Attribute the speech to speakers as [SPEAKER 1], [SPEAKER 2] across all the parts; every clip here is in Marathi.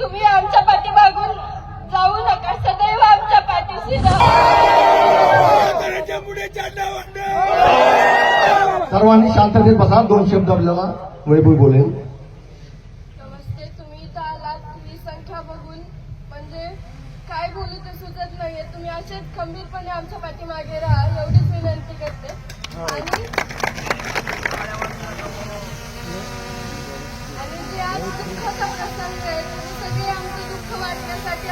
[SPEAKER 1] तुम्ही आमच्या पाठीमागून जाऊ नका सदैव आमच्या पाठीशी
[SPEAKER 2] सर्वांनी शांततेत बसा दोन शब्द आपल्याला वैभव बोलेल
[SPEAKER 1] नमस्ते तुम्ही इथं आलात ही संख्या बघून. म्हणजे काय बोलू ते सुचत नाहीये. तुम्ही असेच खंबीरपणे आमच्या पाठीमागे राहा एवढीच विनंती करते. आणि जे आज दुःखाचा प्रसंग आहे तुम्ही सगळे आमचे दुःख वाटण्यासाठी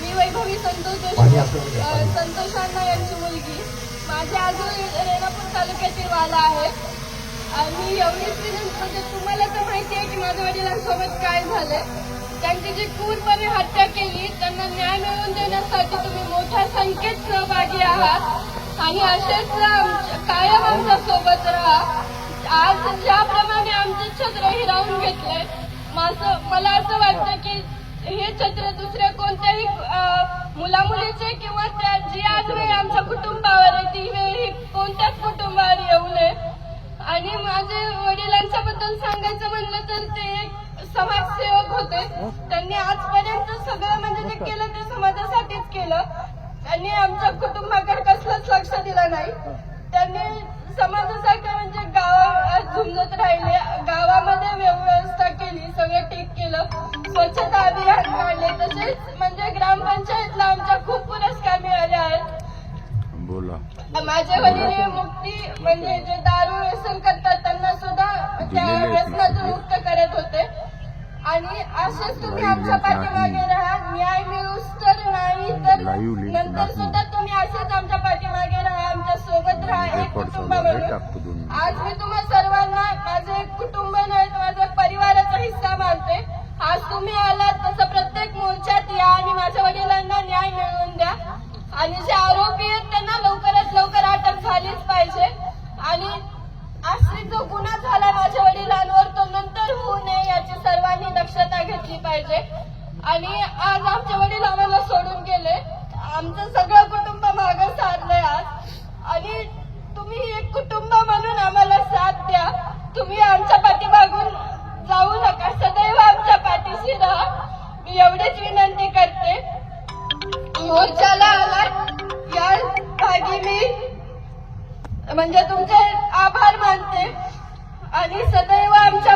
[SPEAKER 1] मी वैभवी संतोष जोशी
[SPEAKER 2] पाणी.
[SPEAKER 1] संतोष अण्णा यांची मुलगी. माझे आजोळ रेणापूर तालुक्यातील वाला आहे. आणि विनंती म्हणजे तुम्हाला तर माहिती आहे की माझ्या वडिलांसोबत काय झालंय. त्यांची जी क्रूरपणे हत्या केली त्यांना न्याय मिळवून देण्यासाठी तुम्ही मोठ्या संख्येत सहभागी आहात. आणि असेच आमच्या- कायम आमच्यासोबत राहा. आज ज्याप्रमाणे आमचे छत्र हिरावून घेतलंय माझं मला असं वाटतं की हे छत्र दुसऱ्या कोणत्याही मुला मुलीचे किंवा त्या जी आज वेळ आमच्या कुटुंबावर आहे ती वेळ ही कोणत्याच कुटुंबावर येऊ नये. आणि माझे वडिलांच्या बद्दल सांगायचं म्हणलं तर ते एक समाजसेवक होते. त्यांनी आजपर्यंत सगळं म्हणजे जे केलं ते समाजासाठीच केलं. त्यांनी आमच्या कुटुंबाकडे कसलंच लक्ष दिलं नाही. त्यांनी समाजासाठी म्हणजे गाव झुंजत राहिले. गावामध्ये व्यवस्था केली सगळं ठीक केलं. स्वच्छता अभियान काढले. तसेच म्हणजे ग्रामपंचायतला आमच्या खूप पुरस्कार मिळाले आहेत.
[SPEAKER 3] बोला.
[SPEAKER 1] माझे वडील हे मुक्ती म्हणजे जे दारू व्यसन करतात त्यांना सुद्धा त्या व्यसनातून मुक्त करत होते. आणि असेच तुम्ही आमच्या पाठीमागे. राहा न्याय मिळूस तर नाही तर नंतर. सुद्धा तुम्ही असेच आमच्या पाठीमागे राहा आमच्यासोबत राहा एक कुटुंब म्हणून. आज मी तुम्हा सर्वांना माझं एक कुटुंब नाही माझ्या परिवाराचा हिस्सा मानते आज तुम्ही आलात तसं प्रत्येक मोर्चात या आणि माझ्या वडिलांना न्याय मिळवून द्या आणि जे आरोपी आहेत त्यांना लवकरात लवकर अटक झालीच पाहिजे आणि अशी जो गुन्हा झाला माझ्या वडिलांवर तो नंतर होऊ नये सर्वांनी दक्षता घेतली पाहिजे. आणि आज आमचे वडील आम्हाला सोडून गेले. आमचं सगळं कुटुंब मागं सारलंय आज. आणि तुम्ही एक कुटुंब म्हणून आम्हाला साथ द्या. तुम्ही आमच्या पाठीमागून जाऊ नका. सदैव आमच्या पाठीशी राहा. मी एवढीच विनंती करते. मोर्चाला आला या भागी मी. म्हणजे तुमचे आभार मानते. आणि सदैव आमच्या